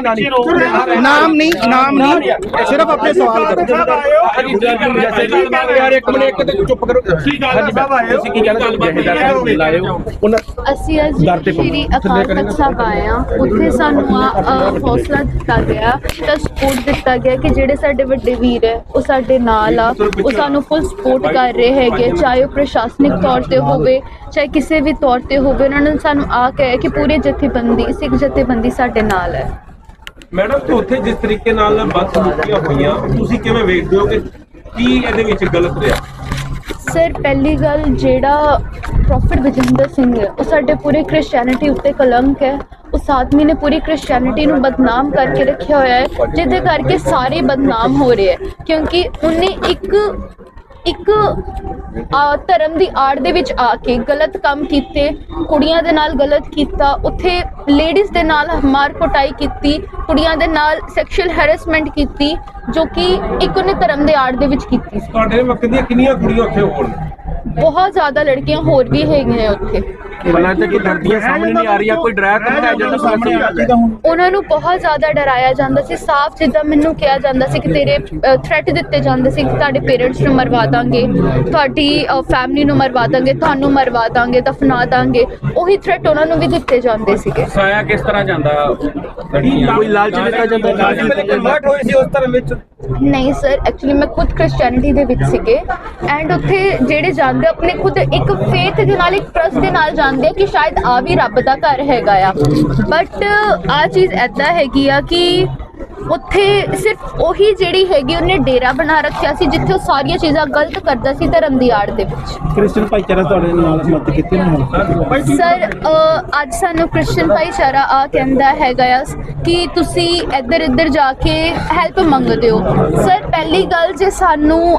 ਨਾਮ ਨਹੀਂ ਨਾਮ ਨਹੀਂ। ਸਿਰਫ ਆਪਣੇ ਸਵਾਲ ਕਰੋ। ਯਾਰ ਇੱਕ ਮਿੰਟ ਇੱਕ ਤੇ ਚੁੱਪ ਕਰੋ। ਕੀ ਗੱਲ ਤੁਸੀਂ ਕੀ ਕਹਿਣਾ ਚਾਹੁੰਦੇ ਲਾਏ ਹੋ ਉਹਨਾਂ ਅਸੀਂ ਅੱਜ ਸ਼੍ਰੀ ਅਕਾਲ ਤਖਤ ਸਾਹਿਬ ਆਏ ਹਾਂ। ਉੱਥੇ ਸਾਨੂੰ ਆ ਹੌਸਲਾ ਦਿੱਤਾ ਗਿਆ ਤਾਂ ਸਪੋਰਟ ਦਿੱਤਾ ਗਿਆ ਕਿ ਜਿਹੜੇ ਸਾਡੇ ਵੱਡੇ ਵੀਰ ਹੈ ਉਹ ਸਾਡੇ ਨਾਲ ਆ। ਉਹ ਸਾਨੂੰ ਫੁੱਲ ਸਪੋਰਟ ਕਰ ਰਹੇ ਹੈਗੇ ਚਾਹੇ ਉਹ ਪ੍ਰਸ਼ਾਸਨਿਕ ਤੌਰ ਤੇ ਹੋਵੇ ਚਾਹੇ ਕਿਸੇ ਵੀ ਤੌਰ ਤੇ ਹੋਵੇ। ਉਹਨਾਂ ਨੇ ਸਾਨੂੰ ਆ ਕਹਿਆ ਕਿ ਪੂਰੇ ਜਥੇਬੰਦੀ ਸਿੱਖ ਜਥੇਬੰਦੀ ਸਾਡੇ ਨਾਲ ਹੈ। ਮੈਡਮ ਤੇ ਉੱਥੇ ਜਿਸ ਤਰੀਕੇ ਨਾਲ ਬਦਸਲੂਕੀਆਂ ਹੋਈਆਂ, ਤੁਸੀਂ ਕਿਵੇਂ ਵੇਖਦੇ ਹੋ ਕਿ ਕੀ ਇਹਦੇ ਵਿੱਚ ਗਲਤ ਰਿਹਾ? ਸਰ, ਪਹਿਲੀ ਗੱਲ ਜਿਹੜਾ ਪ੍ਰੋਫਟ ਵਿਜੇਂਦਰ ਸਿੰਘ ਹੈ, ਉਹ ਸਾਡੇ ਪੂਰੇ ਕ੍ਰਿਸਚੀਅਨਿਟੀ ਉੱਤੇ ਕਲੰਕ ਹੈ। ਉਸ ਆਦਮੀ ਨੇ ਪੂਰੀ ਕ੍ਰਿਸਚੀਅਨਿਟੀ ਨੂੰ ਬਦਨਾਮ ਕਰਕੇ ਰੱਖਿਆ ਹੋਇਆ ਹੈ, ਜਿਹਦੇ ਕਰਕੇ ਸਾਰੇ ਬਦਨਾਮ ਹੋ ਰਹੇ ਹੈ। ਕਿਉਂਕਿ ਉਹਨੇ ਇੱਕ ਇੱਕ ਧਰਮ ਦੀ ਆੜ ਦੇ ਵਿੱਚ ਆ ਕੇ ਗਲਤ ਕੰਮ ਕੀਤੇ ਕੁੜੀਆਂ ਦੇ ਨਾਲ ਗਲਤ ਕੀਤਾ ਉੱਥੇ ਲੇਡੀਜ਼ ਦੇ ਨਾਲ ਮਾਰ ਕੁਟਾਈ ਕੀਤੀ ਕੁੜੀਆਂ ਦੇ ਨਾਲ ਸੈਕਸ਼ੂਅਲ ਹੈਰੈਸਮੈਂਟ ਕੀਤੀ ਜੋ ਕਿ ਇੱਕ ਉਹਨੇ ਧਰਮ ਦੇ ਆੜ ਦੇ ਵਿੱਚ ਕੀਤੀ ਸੀ। ਤੁਹਾਡੇ ਵਕਤ ਦੀਆਂ ਕਿੰਨੀਆਂ ਕੁੜੀਆਂ ਉੱਥੇ ਹੋਣ? ਬਹੁਤ ਜ਼ਿਆਦਾ ਲੜਕੀਆਂ ਹੋਰ ਵੀ ਹੈਗੀਆਂ ਉੱਥੇ। ਬਲਾ ਤੇ ਕਿ ਲੜਦੀਆਂ ਸਾਹਮਣੇ ਨਹੀਂ ਆ ਰਹੀਆਂ ਕੋਈ ਡਰਾਇਆ ਧਮਕਾਇਆ ਜਾਂਦਾ ਸਾਹਮਣੇ ਆ ਉਹਨਾਂ ਨੂੰ ਬਹੁਤ ਜ਼ਿਆਦਾ ਡਰਾਇਆ ਜਾਂਦਾ ਸੀ ਸਾਫ਼ ਜਿੱਦਾਂ ਮੈਨੂੰ ਕਿਹਾ ਜਾਂਦਾ ਸੀ ਕਿ ਤੇਰੇ ਥ੍ਰੈਟ ਦਿੱਤੇ ਜਾਂਦੇ ਸੀ ਕਿ ਤੁਹਾਡੇ ਪੇਰੈਂਟਸ ਨੂੰ ਮਰਵਾ ਦਾਂਗੇ ਤੁਹਾਡੀ ਫੈਮਿਲੀ ਨੂੰ ਮਰਵਾ ਦਾਂਗੇ ਤੁਹਾਨੂੰ ਮਰਵਾ ਦਾਂਗੇ ਦਫਨਾ ਦਾਂਗੇ ਉਹੀ ਥ੍ਰੈਟ ਉਹਨਾਂ ਨੂੰ ਵੀ ਦਿੱਤੇ ਜਾਂਦੇ ਸੀਗੇ। ਸਾਇਆ ਕਿਸ ਤਰ੍ਹਾਂ ਜਾਂਦਾ? ਕੋਈ ਲਾਲਚ ਦਿੱਤਾ ਜਾਂਦਾ? ਕਨਵਰਟ ਹੋਏ ਸੀ ਉਸ ਧਰਮ ਵਿੱਚ। ਨਹੀਂ ਸਰ ਐਕਚੁਅਲੀ ਮੈਂ ਖੁਦ ਕ੍ਰਿਸਚੀਅਨਿਟੀ ਦੇ ਵਿੱਚ ਸੀਗੇ ਐਂਡ ਉੱਥੇ ਜਿਹੜੇ ਜਾਂਦੇ ਆਪਣੇ ਖੁਦ ਇੱਕ ਫੇਥ ਦੇ ਨਾਲ, ਇੱਕ ਟਰਸਟ ਦੇ ਨਾਲ ਜਾਂਦੇ ਆ ਕਿ ਸ਼ਾਇਦ ਆ ਵੀ ਰੱਬ ਦਾ ਘਰ ਹੈਗਾ ਆ। ਬਟ ਆ ਚੀਜ਼ ਐਦਾਂ ਹੈਗੀ ਆ ਕਿ ਉੱਥੇ ਸਿਰਫ ਉਹੀ ਜਿਹੜੀ ਹੈਗੀ ਉਹਨੇ ਡੇਰਾ ਬਣਾ ਰੱਖਿਆ ਸੀ ਜਿੱਥੇ ਉਹ ਸਾਰੀਆਂ ਚੀਜ਼ਾਂ ਗਲਤ ਕਰਦਾ ਸੀ ਧਰਮ ਦੀ ਆੜ ਦੇ ਵਿੱਚ। ਕ੍ਰਿਸਚੀਅਨ ਭਾਈਚਾਰਾ ਤੁਹਾਡੇ ਨਾਲ ਮਦਦ ਕੀਤੀ ਨੇ? ਸਰ ਅ, ਅੱਜ ਸਾਨੂੰ ਕ੍ਰਿਸਚੀਅਨ ਭਾਈਚਾਰਾ ਆ ਕਹਿੰਦਾ ਹੈਗਾ ਆ ਕਿ ਤੁਸੀਂ ਇੱਧਰ ਇੱਧਰ ਜਾ ਕੇ ਹੈਲਪ ਮੰਗਦੇ ਹੋ। ਸਰ ਪਹਿਲੀ ਗੱਲ ਜੇ ਸਾਨੂੰ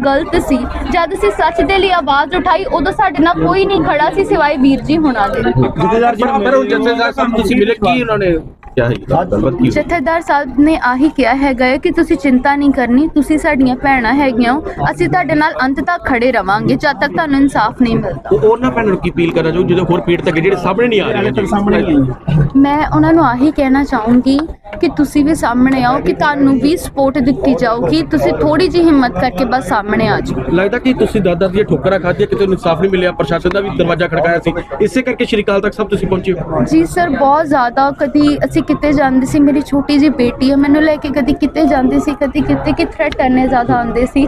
ਗਲਤ ਸੀ। ਜਦ ਅਸੀਂ ਸੱਚ ਦੇ ਲਈ ਆਵਾਜ਼ ਉਠਾਈ ਉਦੋਂ ਸਾਡੇ ਨਾਲ ਕੋਈ ਨਹੀਂ ਖੜਾ ਸੀ ਸਿਵਾਏ ਵੀਰ ਜੀ ਹੁਣਾਂ ਦੇ। ਜਥੇਦਾਰ ਜੀ ਪਰ ਹੁਣ ਜਥੇਦਾਰ ਸਾਹਿਬ ਤੁਸੀਂ ਮਿਲੇ ਕੀ ਉਹਨਾਂ ਨੇ ਕਿਹਾ ਹੈ ਗੱਲਬਾਤ ਕੀ ਹੋਈ? ਜਥੇਦਾਰ ਸਾਹਿਬ ਨੇ ਆਹੀ ਕਿਹਾ ਹੈਗਾ ਹੈ ਕਿ ਤੁਸੀਂ ਚਿੰਤਾ ਨਹੀਂ ਕਰਨੀ ਤੁਸੀਂ ਸਾਡੀਆਂ ਭੈਣਾਂ ਹੈਗੀਆਂ ਹੋ। ਅਸੀਂ ਤੁਹਾਡੇ ਨਾਲ ਅੰਤ ਤੱਕ ਖੜੇ ਰਵਾਂਗੇ ਜਦ ਤੱਕ ਤੁਹਾਨੂੰ ਇਨਸਾਫ ਨਹੀਂ ਮਿਲਦਾ। ਉਹ ਉਹਨਾਂ ਭੈਣਾਂ ਨੂੰ ਕੀ ਅਪੀਲ ਕਰਨਾ ਚਾਹੋ? ਜਦੋਂ ਹੋਰ ਪੀੜ ਤੱਕ ਜਿਹੜੇ ਸਾਹਮਣੇ ਨਹੀਂ ਆ ਰਹੇ ਸਾਹਮਣੇ ਮੈਂ ਉਹਨਾਂ ਨੂੰ ਆਹੀ ਕਹਿਣਾ ਚਾਹੂੰਗੀ ਕਿ ਤੁਸੀਂ ਵੀ ਸਾਹਮਣੇ ਆਓ ਕਿ ਤੁਹਾਨੂੰ ਵੀ ਸਪੋਰਟ ਦਿੱਤੀ ਜਾਊਗੀ। ਤੁਸੀਂ ਥੋੜੀ ਜਿਹੀ ਹਿੰਮਤ ਕਰਕੇ ਬਸ ਸਾਹਮਣੇ ਆ ਜਾਓ। ਲੱਗਦਾ ਕਿ ਤੁਸੀਂ ਦਾਦਾ ਦੀਆਂ ਠੋਕਰਾਂ ਖਾਧੀਆਂ ਕਿਤੇ ਇਨਸਾਫ ਨਹੀਂ ਮਿਲਿਆ ਪ੍ਰਸ਼ਾਸਨ ਦਾ ਵੀ ਦਰਵਾਜ਼ਾ ਖੜਕਾਇਆ ਸੀ। ਇਸੇ ਕਰਕੇ ਸ਼੍ਰੀ ਅਕਾਲ ਤੱਕ ਸਭ ਤੁਸੀਂ ਪਹੁੰਚੇ ਹੋ। ਜੀ ਸਰ ਬਹੁਤ ਜ਼ਿਆਦਾ ਕਦੀ ਅਸੀਂ ਕਿਤੇ ਜਾਂਦੇ ਸੀ ਮੇਰੀ ਛੋਟੀ ਜਿਹੀ ਬੇਟੀ ਹੈ ਮੈਨੂੰ ਲੈ ਕੇ ਕਦੀ ਕਿਤੇ ਜਾਂਦੇ ਸੀ, ਕਦੀ ਕਿਤੇ, ਕਿ ਥ੍ਰੈਟ ਇੰਨੇ ਜ਼ਿਆਦਾ ਆਉਂਦੇ ਸੀ।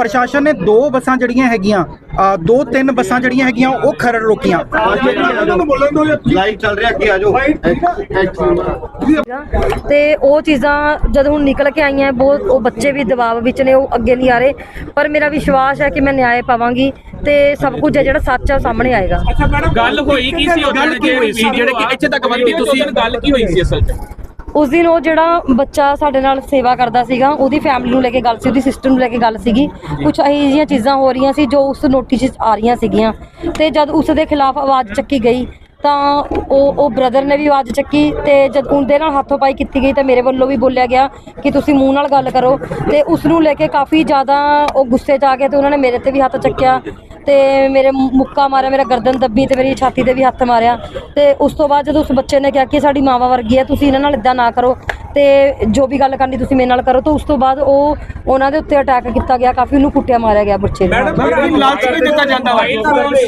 ਪ੍ਰਸ਼ਾਸਨ ਨੇ ਦੋ ਬੱਸਾਂ ਜਿਹੜੀਆਂ ਹੈਗੀਆਂ ਦੋ ਤਿੰਨ ਬੱਸਾਂ ਜਿਹੜੀਆਂ ਹੈਗੀਆਂ ਉਹ ਖਰੜ ਰੋਕੀਆਂ। ਲਾਈਵ ਚੱਲ ਰਿਹਾ ਕੀ ਆਜੋ ਤੇ ਉਹ ਚੀਜ਼ਾਂ ਜਦ ਹੁਣ ਨਿਕਲ ਕੇ ਆਈਆਂ ਬਹੁਤ ਉਹ ਬੱਚੇ ਵੀ ਦਬਾਅ ਵਿੱਚ ਨੇ ਉਹ ਅੱਗੇ ਨਹੀਂ ਆ ਰਹੇ। ਪਰ ਮੇਰਾ ਵਿਸ਼ਵਾਸ ਹੈ ਕਿ ਮੈਂ ਨਿਆਂ ਪਾਵਾਂਗੀ ਤੇ ਸਭ ਕੁਝ ਹੈ ਜਿਹੜਾ ਸੱਚ ਹੈ ਉਹ ਸਾਹਮਣੇ ਆਏਗਾ। ਗੱਲ ਹੋਈ ਕੀ ਸੀ? ਹੋਈ ਸੀ? ਜਿਹੜੇ ਕਿ ਇੱਥੇ ਤੱਕ ਵਧੀ ਤੁਸੀਂ? ਗੱਲ ਕੀ ਹੋਈ ਸੀ ਅਸਲ 'ਚ? ਉਸ ਦਿਨ ਉਹ ਜਿਹੜਾ ਬੱਚਾ ਸਾਡੇ ਨਾਲ ਸੇਵਾ ਕਰਦਾ ਸੀਗਾ ਉਹਦੀ ਫੈਮਿਲੀ ਨੂੰ ਲੈ ਕੇ ਗੱਲ ਸੀ ਉਹਦੀ ਸਿਸਟਰ ਨੂੰ ਲੈ ਕੇ ਗੱਲ ਸੀਗੀ। ਕੁਝ ਇਹੋ ਜਿਹੀਆਂ ਚੀਜ਼ਾਂ ਹੋ ਰਹੀਆਂ ਸੀ ਜੋ ਉਸ ਨੋਟਿਸ 'ਚ ਆ ਰਹੀਆਂ ਸੀਗੀਆਂ। ਤੇ ਜਦ ਉਸ ਦੇ ਖਿਲਾਫ ਆਵਾਜ਼ ਚੱਕੀ ਗਈ ਤਾਂ ਉਹ ਉਹ ਬ੍ਰਦਰ ਨੇ ਵੀ ਆਵਾਜ਼ ਚੱਕੀ ਤੇ ਜਦ ਉਹਦੇ ਨਾਲ ਹੱਥੋਂ ਪਾਈ ਕੀਤੀ ਗਈ ਤਾਂ ਮੇਰੇ ਵੱਲੋਂ ਵੀ ਬੋਲਿਆ ਗਿਆ ਕਿ ਤੁਸੀਂ ਮੂੰਹ ਨਾਲ ਗੱਲ ਕਰੋ ਤੇ ਉਸ ਨੂੰ ਲੈ ਕੇ ਕਾਫੀ ਜ਼ਿਆਦਾ ਉਹ ਗੁੱਸੇ 'ਚ ਆ ਗਏ ਤੇ ਉਹਨਾਂ ਨੇ ਮੇਰੇ ਤੇ ਵੀ ਹੱਥ ਚੱਕਿਆ ਤੇ ਮੇਰੇ ਮੁੱਕਾ ਮਾਰਿਆ, ਮੇਰਾ ਗਰਦਨ ਦੱਬੀ ਤੇ ਮੇਰੀ ਛਾਤੀ ਤੇ ਵੀ ਹੱਥ ਮਾਰਿਆ ਤੇ ਉਸ ਤੋਂ ਬਾਅਦ ਜਦੋਂ ਉਸ ਬੱਚੇ ਨੇ ਕਿਹਾ ਕਿ ਸਾਡੀ ਮਾਵਾ ਵਰਗੀ ਹੈ ਤੁਸੀਂ ਇਹਨਾਂ ਨਾਲ ਇਦਾਂ ਨਾ ਕਰੋ ਤੇ ਜੋ ਵੀ ਗੱਲ ਕਰਨੀ ਤੁਸੀਂ ਮੇਰੇ ਨਾਲ ਕਰੋ ਤਾਂ ਉਸ ਤੋਂ ਬਾਅਦ ਉਹ ਉਹਨਾਂ ਦੇ ਉੱਤੇ ਅਟੈਕ ਕੀਤਾ ਗਿਆ ਕਾਫੀ ਉਹਨੂੰ ਕੁੱਟਿਆ ਮਾਰਿਆ ਗਿਆ ਬੱਚੇ ਨੂੰ। ਮੈਡਮ ਲਾਲਚ ਵੀ ਦਿੱਤਾ ਜਾਂਦਾ। ਵਾ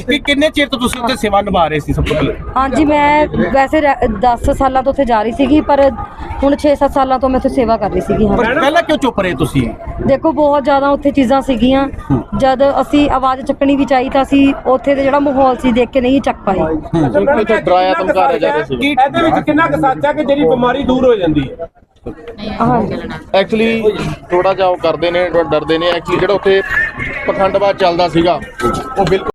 ਕਿ ਕਿੰਨੇ ਚਿਰ ਤੋਂ ਤੁਸੀਂ ਉੱਥੇ ਸੇਵਾ ਨਿਭਾ ਰਹੇ ਸੀ ਸਭ ਤੋਂ ਪਹਿਲਾਂ? ਹਾਂਜੀ ਮੈਂ ਵੈਸੇ 10 ਸਾਲਾਂ ਤੋਂ ਉੱਥੇ ਜਾ ਰਹੀ ਸੀਗੀ ਪਰ ਹੁਣ 6-7 ਸਾਲਾਂ ਤੋਂ ਮੈਂ ਉੱਥੇ ਸੇਵਾ ਕਰ ਰਹੀ ਸੀਗੀ ਹਾਂ। ਪਹਿਲਾਂ ਕਿਉਂ ਚੁੱਪ ਰਹੇ ਤੁਸੀਂ? ਦੇਖੋ ਬਹੁਤ ਜ਼ਿਆਦਾ ਉੱਥੇ ਚੀਜ਼ਾਂ ਸੀਗੀਆਂ। ਜਦ ਅਸੀਂ ਆਵਾਜ਼ ਚੱਕਣੀ ਵੀ ਚਾਹੀ ਤਾਂ ਅਸੀਂ ਉੱਥੇ ਦੇ ਜਿਹੜਾ ਮਾਹੌਲ ਸੀ ਦੇਖ ਕੇ ਨਹੀਂ ਚੱਕ ਪਾਏ। ਇੱਥੇ ਡਰਾਇਆ ਧਮਕਾਇਆ ਜਾ ਰਿਹਾ ਸੀ। ਇਹਦੇ ਵਿੱਚ ਕਿੰਨਾ ਕੁ ਸੱਚ ਹੈ ਕਿ ਜਿਹੜੀ ਬਿਮਾਰੀ ਦੂਰ ਹੋ ਜਾਂਦੀ ਹੈ? ਐਕਚੁਅਲੀ ਥੋੜਾ ਜਿਹਾ ਉਹ ਕਰਦੇ ਨੇ, ਡਰਦੇ ਨੇ ਐਕਚੁਅਲੀ ਜਿਹੜਾ ਉੱਥੇ ਪਖੰਡਵਾਦ ਚੱਲਦਾ ਸੀਗਾ, ਉਹ ਬਿਲਕੁਲ